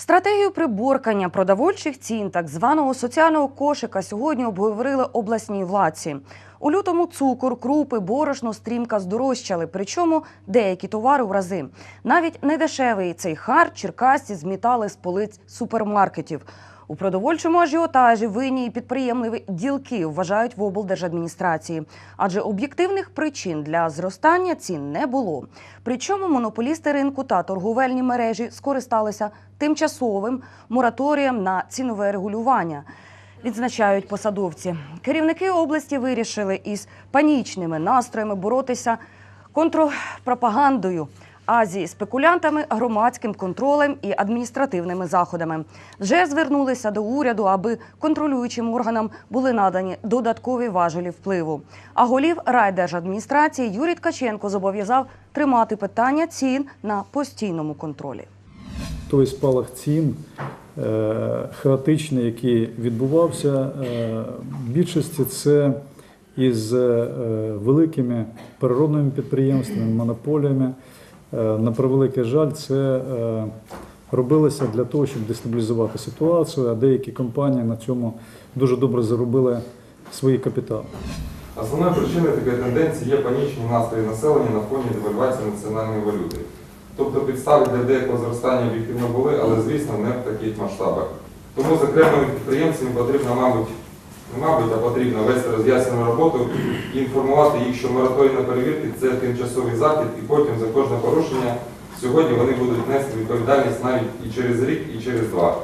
Стратегію приборкання продовольчих цін так званого соціального кошика сьогодні обговорили обласній владці. У лютому цукор, крупи, борошно стрімко здорожчали, причому деякі товари в рази. Навіть недешевий цей хар черкасці змітали з полиць супермаркетів. У продовольчому ажіотажі винні і підприємливі ділки вважають в облдержадміністрації, адже об'єктивних причин для зростання цін не було. Причому монополісти ринку та торговельні мережі скористалися тимчасовим мораторієм на цінове регулювання. Відзначають посадовці. Керівники області вирішили із панічними настроями боротися контрпропагандою. А зі спекулянтами, громадським контролем і адміністративними заходами вже звернулися до уряду, аби контролюючим органам були надані додаткові важелі впливу. А голів райдержадміністрації Юрій Ткаченко зобов'язав тримати питання цін на постійному контролі. той спалах цін е, хаотичний, який відбувався, е, в більшості це із е, великими переробними підприємствами, монополіями. Е, На превеликий жаль, це е, робилося для того, щоб дестабілізувати ситуацію, а деякі компанії на цьому дуже добре заробили свої капітали. Основною причиною такої тенденції є панічні настрої населення на фоні девальвації національної валюти. Тобто підстави для деякого зростання об'єктивно були, але звісно не в таких масштабах. Тому з окремими підприємцями потрібно, мабуть, мабуть, а потрібно вести роз'яснену роботу і інформувати їх, що мораторій на перевірки це тимчасовий захід, і потім за кожне порушення сьогодні вони будуть нести відповідальність навіть і через рік, і через два.